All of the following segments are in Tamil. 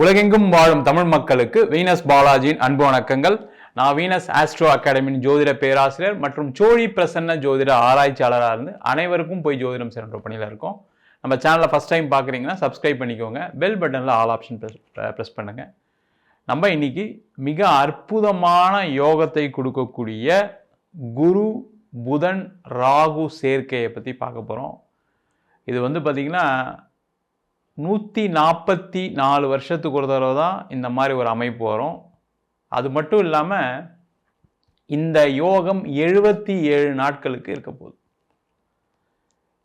உலகெங்கும் வாழும் தமிழ் மக்களுக்கு வீனஸ் பாலாஜியின் அன்பு வணக்கங்கள். நான் வீனஸ் ஆஸ்ட்ரோ அகாடமியின் ஜோதிட பேராசிரியர் மற்றும் சோழி பிரசன்ன ஜோதிட ஆராய்ச்சியாளராக இருந்து அனைவருக்கும் போய் ஜோதிடம் சென்ற பணியில் இருக்கோம். நம்ம சேனலை ஃபஸ்ட் டைம் பார்க்குறீங்கன்னா சப்ஸ்கிரைப் பண்ணிக்கோங்க. பெல் பட்டனில் ஆல் ஆப்ஷன் ப்ரெஸ் ப்ரெஸ் பண்ணுங்கள் நம்ம இன்னைக்கு மிக அற்புதமான யோகத்தை கொடுக்கக்கூடிய குரு புதன் ராகு சேர்க்கையை பற்றி பார்க்க போகிறோம் இது வந்து பார்த்திங்கன்னா நூற்றி நாற்பத்தி நாலு வருஷத்துக்கு ஒரு தடவை தான் இந்த மாதிரி ஒரு அமைப்பு வரும். அது மட்டும் இல்லாமல் இந்த யோகம் எழுபத்தி ஏழு நாட்களுக்கு இருக்க போகுது.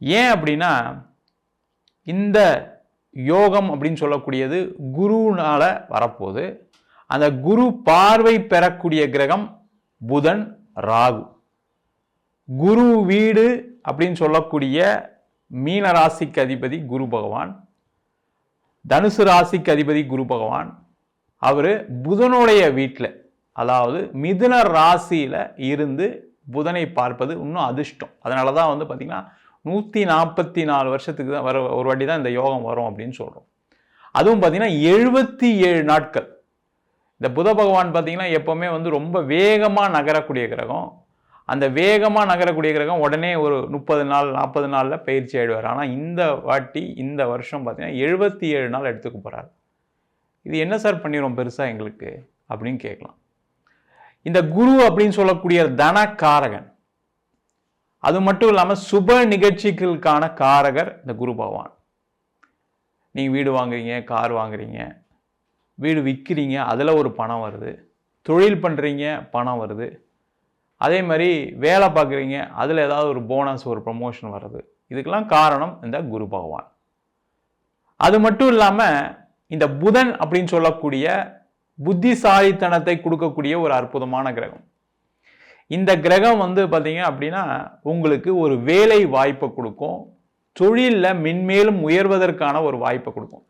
ஏன் அப்படின்னா இந்த யோகம் அப்படின்னு சொல்லக்கூடியது குருனால் வரப்போகுது. அந்த குரு பார்வை பெறக்கூடிய கிரகம் புதன் ராகு. குரு வீடு அப்படின்னு சொல்லக்கூடிய மீனராசிக்கு அதிபதி குரு பகவான். தனுசு ராசிக்கு அதிபதி குரு பகவான். அவர் புதனுடைய வீட்டில் அதாவது மிதுன ராசியில் இருந்து புதனை பார்ப்பது இன்னும் அதிர்ஷ்டம். அதனால தான் வந்து பார்த்திங்கன்னா நூற்றி நாற்பத்தி நாலு வருஷத்துக்கு தான் வர ஒரு வாட்டி தான் இந்த யோகம் வரும் அப்படின்னு சொல்கிறோம் அதுவும் பார்த்திங்கன்னா எழுபத்தி ஏழு நாட்கள். இந்த புத பகவான் பார்த்திங்கன்னா எப்போவுமே வந்து ரொம்ப வேகமாக நகரக்கூடிய கிரகம். அந்த வேகமாக நகரக்கூடிய கிரகம் உடனே ஒரு முப்பது நாள் நாற்பது நாளில் பயிற்சி ஆயிடுவார். ஆனால் இந்த வாட்டி இந்த வருஷம் பார்த்திங்கன்னா எழுபத்தி ஏழு நாள் எடுத்துக்க போகிறார் இது என்ன சார் பண்ணிடும் பெருசாக எங்களுக்கு? அப்படின்னு கேட்கலாம் இந்த குரு அப்படின்னு சொல்லக்கூடிய தனக்காரகன் அது மட்டும் இல்லாமல் சுப நிகழ்ச்சிகளுக்கான காரகர் இந்த குரு பகவான். நீங்கள் வீடு வாங்குறீங்க கார் வாங்குறீங்க வீடு விற்கிறீங்க அதில் ஒரு பணம் வருது. தொழில் பண்ணுறீங்க பணம் வருது. அதே மாதிரி வேலை பார்க்குறீங்க அதில் ஏதாவது ஒரு போனஸ் ஒரு ப்ரமோஷன் வர்றது. இதுக்கெல்லாம் காரணம் இந்த குரு பகவான். அது மட்டும் இல்லாமல் இந்த புதன் அப்படின்னு சொல்லக்கூடிய புத்திசாலித்தனத்தை கொடுக்கக்கூடிய ஒரு அற்புதமான கிரகம். இந்த கிரகம் வந்து பார்த்தீங்க அப்படின்னா உங்களுக்கு ஒரு வேலை வாய்ப்பை கொடுக்கும். தொழிலில் மென்மேலும் உயர்வதற்கான ஒரு வாய்ப்பை கொடுக்கும்.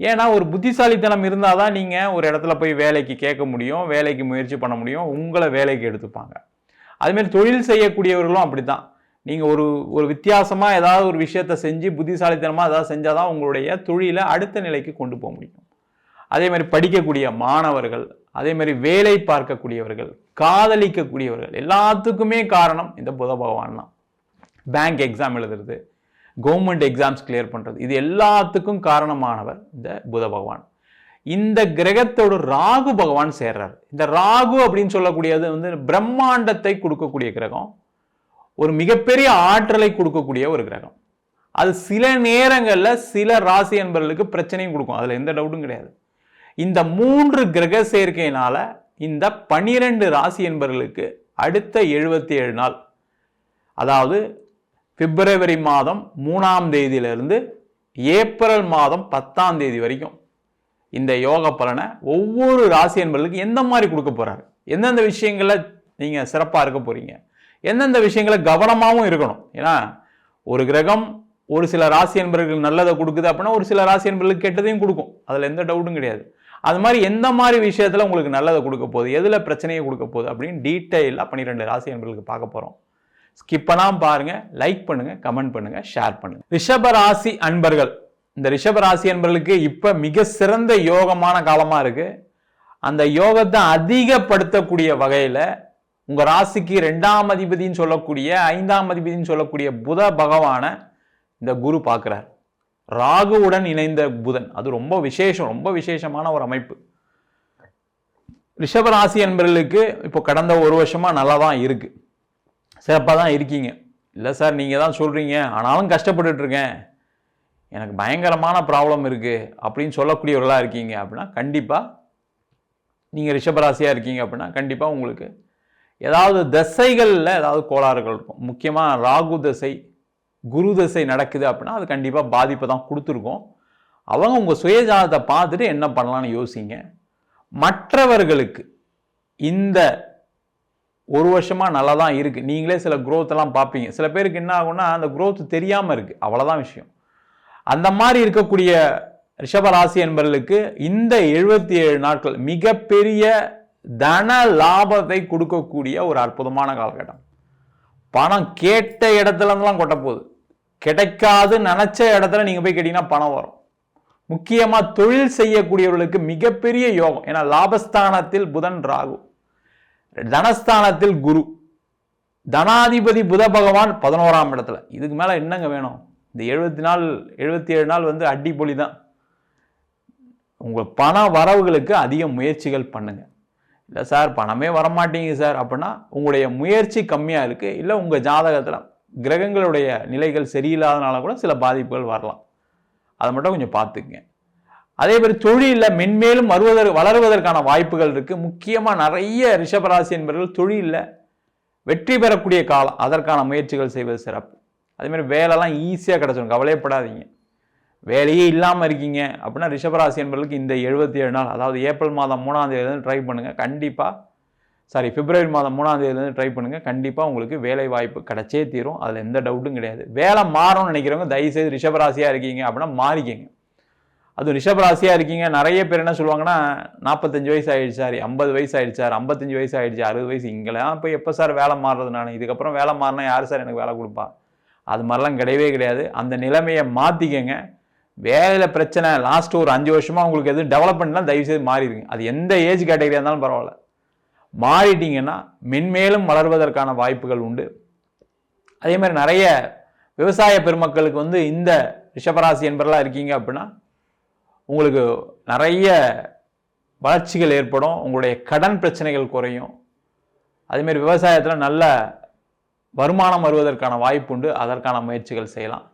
ஏன்னா ஒரு புத்திசாலித்தனம் இருந்தால் தான் நீங்கள் ஒரு இடத்துல போய் வேலைக்கு கேட்க முடியும் வேலைக்கு முயற்சி பண்ண முடியும் உங்களை வேலைக்கு எடுத்துப்பாங்க. அதுமாரி தொழில் செய்யக்கூடியவர்களும் அப்படி தான் நீங்கள் ஒரு ஒரு வித்தியாசமாக ஏதாவது ஒரு விஷயத்த செஞ்சு புத்திசாலித்தனமாக ஏதாவது செஞ்சால் தான் உங்களுடைய தொழிலை அடுத்த நிலைக்கு கொண்டு போக முடியும். அதே மாதிரி படிக்கக்கூடிய மாணவர்கள் அதே மாதிரி வேலை பார்க்கக்கூடியவர்கள் காதலிக்கக்கூடியவர்கள் எல்லாத்துக்குமே காரணம் இந்த புத பகவான் தான். பேங்க் எக்ஸாம் எழுதுறது கவர்மெண்ட் எக்ஸாம்ஸ் கிளியர் பண்ணுறது இது எல்லாத்துக்கும் காரணமானவர் இந்த புத பகவான். இந்த கிரகத்தோட ராகு பகவான் சேர்றார். இந்த ராகு அப்படின்னு சொல்லக்கூடியது வந்து பிரம்மாண்டத்தை கொடுக்கக்கூடிய கிரகம். ஒரு மிகப்பெரிய ஆற்றலை கொடுக்கக்கூடிய ஒரு கிரகம். அது சில நேரங்களில் சில ராசி என்பவர்களுக்கு பிரச்சனையும் கொடுக்கும். அதில் எந்த டவுட்டும் கிடையாது. இந்த மூன்று கிரக சேர்க்கையினால இந்த பனிரெண்டு ராசி என்பவர்களுக்கு அடுத்த எழுபத்தி ஏழு நாள் அதாவது பிப்ரவரி மாதம் மூணாம் தேதியிலிருந்து ஏப்ரல் மாதம் பத்தாம் தேதி வரைக்கும் இந்த யோக பலனை ஒவ்வொரு ராசி என்பர்களுக்கு எந்த மாதிரி கொடுக்க போகிறாரு எந்தெந்த விஷயங்கள நீங்கள் சிறப்பாக இருக்க போகிறீங்க எந்தெந்த விஷயங்களை கவனமாகவும் இருக்கணும். ஏன்னா ஒரு கிரகம் ஒரு சில ராசி என்பர்கள் நல்லதை கொடுக்குது அப்படின்னா ஒரு சில ராசி என்பர்களுக்கு கெட்டதையும் கொடுக்கும். அதில் எந்த டவுட்டும் கிடையாது. அது மாதிரி எந்த மாதிரி விஷயத்தில் உங்களுக்கு நல்லதை கொடுக்க போகுது? எதில் பிரச்சனையை கொடுக்க போகுது? அப்படின்னு டீட்டெயிலாக பன்னிரெண்டு ராசி என்பர்களுக்கு பார்க்க போகிறோம் ஸ்கிப்பெல்லாம் பாருங்கள் பாருங்க லைக் பண்ணுங்கள் கமெண்ட் பண்ணுங்கள் ஷேர் பண்ணுங்கள் ரிஷப ராசி அன்பர்கள் இந்த ரிஷப ராசி இப்போ மிக சிறந்த யோகமான காலமாக இருக்குது அந்த யோகத்தை அதிகப்படுத்தக்கூடிய வகையில் உங்கள் ராசிக்கு ரெண்டாம் அதிபதினு சொல்லக்கூடிய ஐந்தாம் அதிபதினு சொல்லக்கூடிய புத பகவானை இந்த குரு பார்க்குறார். ராகுவுடன் இணைந்த புதன். அது ரொம்ப விசேஷம் ரொம்ப விசேஷமான ஒரு அமைப்பு. ரிஷபராசி என்பர்களுக்கு இப்போ கடந்த ஒரு வருஷமாக நல்லா தான் இருக்குது சிறப்பாக தான் இருக்கீங்க. இல்லை சார் நீங்கள் தான் சொல்கிறீங்க ஆனாலும் கஷ்டப்பட்டுட்டுருக்கேன் எனக்கு பயங்கரமான ப்ராப்ளம் இருக்குது அப்படின்னு சொல்லக்கூடியவர்களாக இருக்கீங்க அப்படின்னா கண்டிப்பாக நீங்கள் ரிஷபராசியாக இருக்கீங்க அப்படின்னா கண்டிப்பாக உங்களுக்கு ஏதாவது தசைகளில் ஏதாவது கோளாறுகள் இருக்கும். முக்கியமாக ராகு தசை குரு தசை நடக்குது அப்படின்னா அது கண்டிப்பாக பாதிப்பை தான் கொடுத்துருக்கோம். அவங்க உங்கள் சுயஜாதத்தை பார்த்துட்டு என்ன பண்ணலாம்னு யோசிங்க. மற்றவர்களுக்கு இந்த ஒரு வருஷமாக நல்லா தான் இருக்குது நீங்களே சில குரோத்தெல்லாம் பார்ப்பீங்க. சில பேருக்கு என்ன ஆகும்னா அந்த குரோத் தெரியாமல் இருக்குது அவ்வளோதான் விஷயம். அந்த மாதிரி இருக்கக்கூடிய ரிஷபராசி என்பவர்களுக்கு இந்த எழுபத்தி ஏழு நாட்கள் மிகப்பெரிய தன லாபத்தை கொடுக்கக்கூடிய ஒரு அற்புதமான காலகட்டம். பணம் கேட்ட இடத்துலலாம் கொட்டப்போகுது கிடைக்காது நினச்ச இடத்துல நீங்கள் போய் கேட்டிங்கன்னா பணம் வரும். முக்கியமாக தொழில் செய்யக்கூடியவர்களுக்கு மிகப்பெரிய யோகம். ஏன்னா லாபஸ்தானத்தில் புதன் ராகு. தனஸ்தானத்தில் குரு. தனாதிபதி புத பகவான் பதினோராம் இடத்துல. இதுக்கு மேலே என்னங்க வேணும்? இந்த எழுபத்தி நாள் எழுபத்தி ஏழு நாள் வந்து அடிப்பொலி தான் உங்கள் பண வரவுகளுக்கு அதிக முயற்சிகள் பண்ணுங்கள் இல்லை சார் பணமே வரமாட்டேங்குது சார் அப்படின்னா உங்களுடைய முயற்சி கம்மியாக இருக்குது இல்லை உங்கள் ஜாதகத்தில் கிரகங்களுடைய நிலைகள் சரியில்லாதனால கூட சில பாதிப்புகள் வரலாம். அதை மட்டும் கொஞ்சம் பார்த்துக்குங்க. அதே மாதிரி தொழிலில் மென்மேலும் வருவதற்கு வளருவதற்கான வாய்ப்புகள் இருக்குது முக்கியமாக நிறைய ரிஷபராசி என்பவர்கள் தொழிலில் வெற்றி பெறக்கூடிய காலம் அதற்கான முயற்சிகள் செய்வது சிறப்பு. அதேமாதிரி வேலைலாம் ஈஸியாக கிடச்சிடும் கவலையப்படாதீங்க. வேலையே இல்லாமல் இருக்கீங்க அப்படின்னா ரிஷபராசி என்பவர்களுக்கு இந்த எழுபத்தி ஏழு நாள் அதாவது ஏப்ரல் மாதம் மூணாம் தேதியிலேருந்து ட்ரை பண்ணுங்கள் கண்டிப்பாக சாரி பிப்ரவரி மாதம் மூணாம் தேதியிலேருந்து ட்ரை பண்ணுங்கள் கண்டிப்பாக உங்களுக்கு வேலை வாய்ப்பு கிடச்சே தீரும். அதில் எந்த டவுட்டும் கிடையாது. வேலை மாறும்னு நினைக்கிறவங்க தயவுசெய்து ரிஷபராசியாக இருக்கீங்க அப்படின்னா மாறிக்கிங்க. அது ரிஷபராசியாக இருக்கீங்க. நிறைய பேர் என்ன சொல்லுவாங்கன்னா நாற்பத்தஞ்சு வயசு ஆகிடுச்சு சார் ஐம்பது வயசு ஆகிடுச்சு சார் ஐம்பத்தஞ்சு வயசு ஆகிடுச்சு அறுபது வயசு. இங்கெல்லாம் இப்போ எப்போ சார் வேலை மாறுறது நான்? இதுக்கப்புறம் வேலை மாறினா யார் சார் எனக்கு வேலை கொடுப்பா? அது மாதிரிலாம் கிடையவே கிடையாது. அந்த நிலைமையை மாற்றிக்கங்க வேலையில் பிரச்சனை லாஸ்ட் ஒரு அஞ்சு வருஷமாக உங்களுக்கு எதுவும் டெவலப்மெண்ட்லாம் தயவுசெய்து மாறிடுங்க. அது எந்த ஏஜ் கேட்டகரியாக இருந்தாலும் பரவாயில்ல. மாறிட்டீங்கன்னா மென்மேலும் வளர்வதற்கான வாய்ப்புகள் உண்டு. அதே மாதிரி நிறைய விவசாய பெருமக்களுக்கு வந்து இந்த ரிஷபராசி என்பரெல்லாம் இருக்கீங்க அப்படின்னா உங்களுக்கு நிறைய வளர்ச்சிகள் ஏற்படும். உங்களுடைய கடன் பிரச்சனைகள் குறையும். அதேமாரி விவசாயத்தில் நல்ல வருமானம் வருவதற்கான வாய்ப்புண்டு. அதற்கான முயற்சிகள் செய்யலாம்.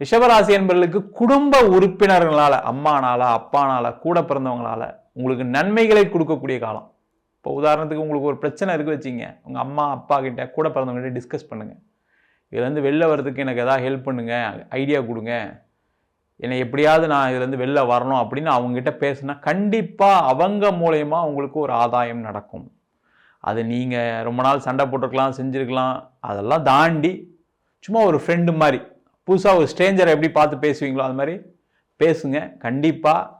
ரிஷபராசி என்பவர்களுக்கு குடும்ப உறுப்பினர்களால் அம்மானால அப்பானால கூட பிறந்தவங்களால உங்களுக்கு நன்மைகளை கொடுக்கக்கூடிய காலம். இப்போ உதாரணத்துக்கு உங்களுக்கு ஒரு பிரச்சனை இருக்கு வச்சிங்க உங்கள் அம்மா அப்பா கிட்ட கூட பிறந்தவங்ககிட்ட டிஸ்கஸ் பண்ணுங்கள் இதுலேருந்து வெளில வர்றதுக்கு எனக்கு எதாவது ஹெல்ப் பண்ணுங்கள் ஐடியா கொடுங்க. என்னை எப்படியாவது நான் இதுலேருந்து வெளில வரணும் அப்படின்னு அவங்ககிட்ட பேசுனா கண்டிப்பாக அவங்க மூலயமா உங்களுக்கு ஒரு ஆதாயம் நடக்கும். அது நீங்கள் ரொம்ப நாள் சண்டை போட்டிருக்கலாம் செஞ்சுருக்கலாம். அதெல்லாம் தாண்டி சும்மா ஒரு ஃப்ரெண்டு மாதிரி. புதுசாக ஒரு ஸ்ட்ரேஞ்சரை எப்படி பார்த்து பேசுவீங்களோ அது மாதிரி பேசுங்க. கண்டிப்பாக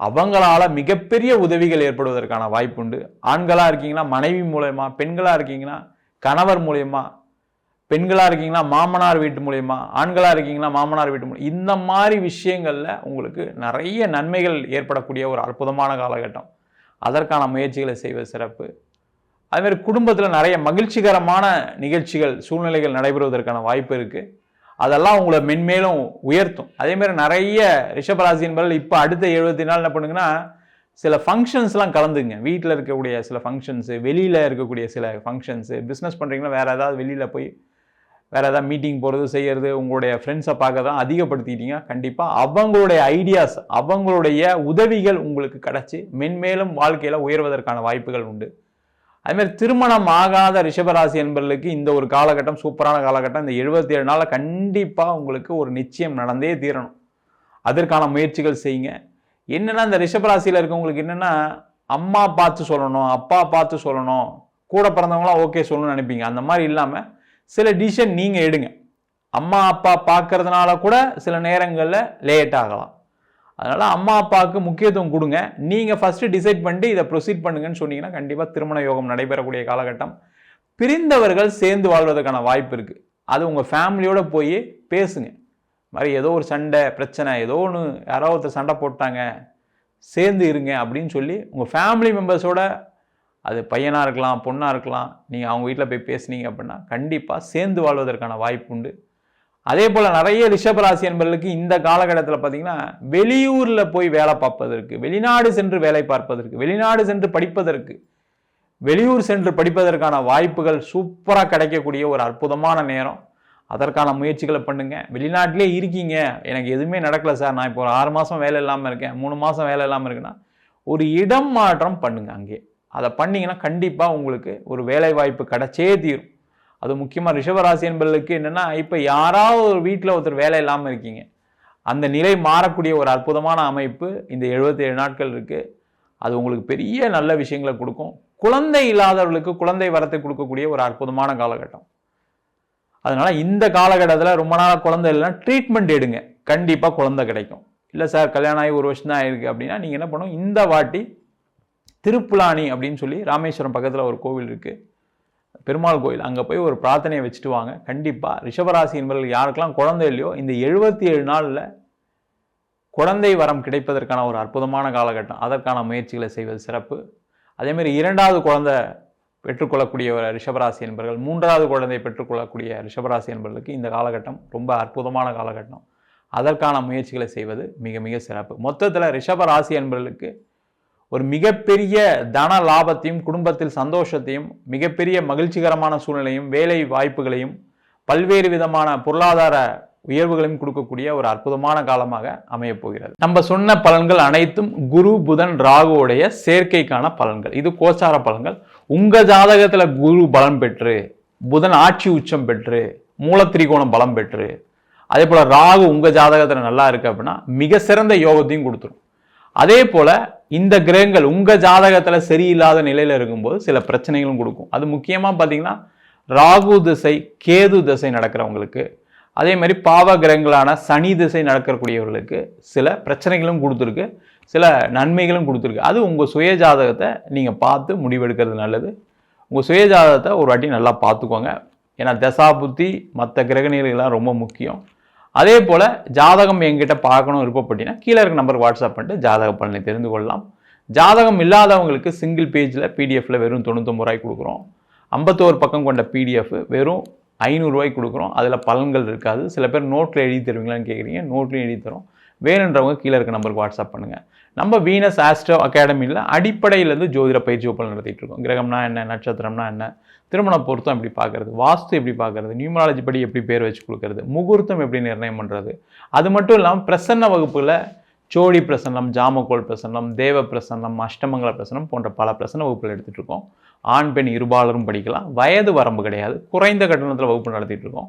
அவங்களால மிகப்பெரிய உதவிகள் ஏற்படுவதற்கான வாய்ப்பு உண்டு. ஆண்களாக இருக்கீங்கன்னா மனைவி மூலயமா பெண்களாக இருக்கீங்கன்னா கணவர் மூலயமா பெண்களாக இருக்கீங்கன்னா மாமனார் வீட்டு மூலயமா ஆண்களாக இருக்கீங்கன்னா மாமனார் வீட்டு மூலம் இந்த மாதிரி விஷயங்களில் உங்களுக்கு நிறைய நன்மைகள் ஏற்படக்கூடிய ஒரு அற்புதமான காலகட்டம். அதற்கான முயற்சிகளை செய்வது சிறப்பு. அதுமாதிரி குடும்பத்தில் நிறைய மகிழ்ச்சிகரமான நிகழ்ச்சிகள் சூழ்நிலைகள் நடைபெறுவதற்கான வாய்ப்பு இருக்குது அதெல்லாம் உங்களை மென்மேலும் உயர்த்தும். அதேமாதிரி நிறைய ரிஷபராசி என்பவர்கள் இப்போ அடுத்த எழுபத்தி நாள் என்ன பண்ணுங்கன்னா சில ஃபங்க்ஷன்ஸ்லாம் கலந்துங்க. வீட்டில் இருக்கக்கூடிய சில ஃபங்க்ஷன்ஸு வெளியில் இருக்கக்கூடிய சில ஃபங்க்ஷன்ஸு பிஸ்னஸ் பண்ணுறீங்கன்னா வேறு ஏதாவது வெளியில் போய் வேறு ஏதாவது மீட்டிங் போகிறது செய்கிறது உங்களுடைய ஃப்ரெண்ட்ஸை பார்க்க தான் அதிகப்படுத்திட்டீங்க கண்டிப்பாக அவங்களுடைய ஐடியாஸ் அவங்களுடைய உதவிகள் உங்களுக்கு கிடச்சி மென்மேலும் வாழ்க்கையில் உயர்வதற்கான வாய்ப்புகள் உண்டு. அதுமாதிரி திருமணம் ஆகாத ரிஷபராசி என்பர்களுக்கு இந்த ஒரு காலகட்டம் சூப்பரான காலகட்டம். இந்த எழுபத்தி ஏழு நாளில் கண்டிப்பாக உங்களுக்கு ஒரு நிச்சயம் நடந்தே தீரணும். அதற்கான முயற்சிகள் செய்யுங்க. என்னென்னா இந்த ரிஷபராசியில் இருக்கவங்களுக்கு என்னென்னா அம்மா பார்த்து சொல்லணும் அப்பா பார்த்து சொல்லணும் கூட பிறந்தவங்களாம் ஓகே சொல்லணும்னு நினைப்பீங்க. அந்த மாதிரி இல்லாமல் சில டிசிஷன் நீங்கள் எடுங்க. அம்மா அப்பா பார்க்கறதுனால கூட சில நேரங்களில் லேட் ஆகலாம். அதனால் அம்மா அப்பாவுக்கு முக்கியத்துவம் கொடுங்க. நீங்கள் ஃபஸ்ட்டு டிசைட் பண்ணிட்டு இதை ப்ரொசீட் பண்ணுங்கன்னு சொன்னீங்கன்னா கண்டிப்பாக திருமண யோகம் நடைபெறக்கூடிய காலகட்டம். பிரிந்தவர்கள் சேர்ந்து வாழ்வதற்கான வாய்ப்பு இருக்குது அது உங்கள் ஃபேமிலியோடு போய் பேசுங்க. மாதிரி ஏதோ ஒரு சண்டை பிரச்சனை ஏதோ ஒன்று யாரோ ஒருத்தர் சண்டை போட்டாங்க சேர்ந்து இருங்க அப்படின்னு சொல்லி உங்கள் ஃபேமிலி மெம்பர்ஸோட அது பையனாக இருக்கலாம் பொண்ணாக இருக்கலாம் நீங்கள் அவங்க வீட்டில் போய் பேசுனீங்க அப்படின்னா கண்டிப்பாக சேர்ந்து வாழ்வதற்கான வாய்ப்பு உண்டு. அதே போல் நிறைய ரிஷபராசி என்பர்களுக்கு இந்த காலகட்டத்தில் பார்த்தீங்கன்னா வெளியூரில் போய் வேலை பார்ப்பதற்கு வெளிநாடு சென்று வேலை பார்ப்பதற்கு வெளிநாடு சென்று படிப்பதற்கு வெளியூர் சென்று படிப்பதற்கான வாய்ப்புகள் சூப்பராக கிடைக்கக்கூடிய ஒரு அற்புதமான நேரம். அதற்கான முயற்சிகளை பண்ணுங்கள் வெளிநாட்டிலே இருக்கீங்க. எனக்கு எதுவுமே நடக்கலை சார். நான் இப்போ ஒரு ஆறு மாதம் வேலை இல்லாமல் இருக்கேன். மூணு மாதம் வேலை இல்லாமல் இருக்குன்னா ஒரு இடம் மாற்றம் பண்ணுங்கள் அங்கே. அதை பண்ணிங்கன்னா கண்டிப்பாக உங்களுக்கு ஒரு வேலை வாய்ப்பு கிடைச்சே தீரும். அது முக்கியமாக ரிஷபராசி என்பர்களுக்கு என்னென்னா இப்போ யாராவது ஒரு வீட்டில் ஒருத்தர் வேலை இல்லாமல் இருக்கீங்க. அந்த நிலை மாறக்கூடிய ஒரு அற்புதமான அமைப்பு இந்த எழுபத்தேழு நாட்கள் இருக்குது அது உங்களுக்கு பெரிய நல்ல விஷயங்களை கொடுக்கும். குழந்தை இல்லாதவர்களுக்கு குழந்தை வரத்தை கொடுக்கக்கூடிய ஒரு அற்புதமான காலகட்டம். அதனால் இந்த காலகட்டத்தில் ரொம்ப நாள் குழந்தை இல்லைன்னா ட்ரீட்மெண்ட் எடுங்க. கண்டிப்பாக குழந்தை கிடைக்கும். இல்லை சார் கல்யாணம் ஆகி ஒரு வருஷம் தான் ஆயிருக்கு அப்படின்னா நீங்கள் என்ன பண்ணும்? இந்த வாட்டி திருப்புலானி அப்படின்னு சொல்லி ராமேஸ்வரம் பக்கத்தில் ஒரு கோவில் இருக்குது பெருமாள் கோயில் அங்கே போய் ஒரு பிரார்த்தனையை வச்சுட்டு வாங்க. கண்டிப்பாக ரிஷபராசி என்பவர்கள் யாருக்கெல்லாம் குழந்தை இல்லையோ இந்த எழுபத்தி ஏழு நாளில் குழந்தை வரம் கிடைப்பதற்கான ஒரு அற்புதமான காலகட்டம். அதற்கான முயற்சிகளை செய்வது சிறப்பு. அதேமாதிரி இரண்டாவது குழந்தை பெற்றுக்கொள்ளக்கூடிய ஒரு ரிஷபராசி என்பர்கள் மூன்றாவது குழந்தை பெற்றுக்கொள்ளக்கூடிய ரிஷபராசி என்பர்களுக்கு இந்த காலகட்டம் ரொம்ப அற்புதமான காலகட்டம். அதற்கான முயற்சிகளை செய்வது மிக மிக சிறப்பு. மொத்தத்தில் ரிஷபராசி என்பர்களுக்கு ஒரு மிகப்பெரிய தன லாபத்தையும் குடும்பத்தில் சந்தோஷத்தையும் மிகப்பெரிய மகிழ்ச்சிகரமான சூழ்நிலையும் வேலை வாய்ப்புகளையும் பல்வேறு விதமான பொருளாதார உயர்வுகளையும் கொடுக்கக்கூடிய ஒரு அற்புதமான காலமாக அமையப் போகிறது. நம்ம சொன்ன பலன்கள் அனைத்தும் குரு புதன் ராகுவுடைய சேர்க்கைக்கான பலன்கள். இது கோச்சார பலன்கள். உங்கள் ஜாதகத்தில் குரு பலம் பெற்று புதன் ஆட்சி உச்சம் பெற்று மூலத்திரிகோணம் பலம் பெற்று அதே போல் ராகு உங்கள் ஜாதகத்தில் நல்லா இருக்குது அப்படின்னா மிக சிறந்த யோகத்தையும் கொடுத்துரும். அதே போல் இந்த கிரகங்கள் உங்கள் ஜாதகத்தில் சரியில்லாத நிலையில் இருக்கும்போது சில பிரச்சனைகளும் கொடுக்கும். அது முக்கியமாக பார்த்தீங்கன்னா ராகு திசை கேது திசை நடக்கிறவங்களுக்கு அதே மாதிரி பாவ கிரகங்களான சனி திசை நடக்கக்கூடியவர்களுக்கு சில பிரச்சனைகளும் கொடுத்துருக்கு சில நன்மைகளும் கொடுத்துருக்கு. அது உங்கள் சுய ஜாதகத்தை நீங்கள் பார்த்து முடிவெடுக்கிறது நல்லது. உங்கள் சுய ஜாதகத்தை ஒரு வாட்டி நல்லா பார்த்துக்கோங்க. ஏன்னா தசா புத்தி மற்ற கிரகநிலைகள்லாம் ரொம்ப முக்கியம். அதே போல் ஜாதகம் எங்கிட்ட பார்க்கணும் விருப்பப்பட்டீங்கன்னா கீழே இருக்க நம்பருக்கு வாட்ஸ்அப் பண்ணிட்டு ஜாதக பலனை தெரிந்து கொள்ளலாம். ஜாதகம் இல்லாதவங்களுக்கு சிங்கிள் பேஜில் பிடிஎஃப்பில் வெறும் தொண்ணூத்தொம்பது ரூபாய் கொடுக்குறோம். ஐம்பத்தோரு பக்கம் கொண்ட பிடிஎஃப் வெறும் ஐநூறுரூவாய்க்கு கொடுக்குறோம். அதில் பலன்கள் இருக்காது. சில பேர் நோட்டில் எழுதி தருவீங்களான்னு கேட்குறீங்க நோட்லையும் எழுதி தரோம் வேணுன்றவங்க கீழே இருக்க நம்பருக்கு வாட்ஸ்அப் பண்ணுங்கள் நம்ம வீனஸ் ஆஸ்ட்ரோ அகாடமியில் அடிப்படையிலேருந்து ஜோதிட பயிற்சி வகுப்புகள் நடத்திட்டு இருக்கோம். கிரகம்னா என்ன நட்சத்திரம்னா என்ன திருமண பொருத்தம் எப்படி பார்க்கறது வாஸ்து எப்படி பார்க்குறது நியூமராலஜி படி எப்படி பேர் வச்சு கொடுக்கறது முகூர்த்தம் எப்படி நிர்ணயம் பண்ணுறது அது மட்டும் இல்லாமல் பிரசன்ன வகுப்பில் சோழி பிரசன்னம் ஜாமக்கோள் பிரசன்னம் தேவ பிரசன்னம் அஷ்டமங்கல பிரசன்னம் போன்ற பல பிரசன்ன வகுப்புகள் எடுத்துகிட்டு இருக்கோம். ஆண் பெண் இருபாலரும் படிக்கலாம். வயது வரம்பு கிடையாது. குறைந்த கட்டணத்தில் வகுப்பு நடத்திட்டு இருக்கோம்.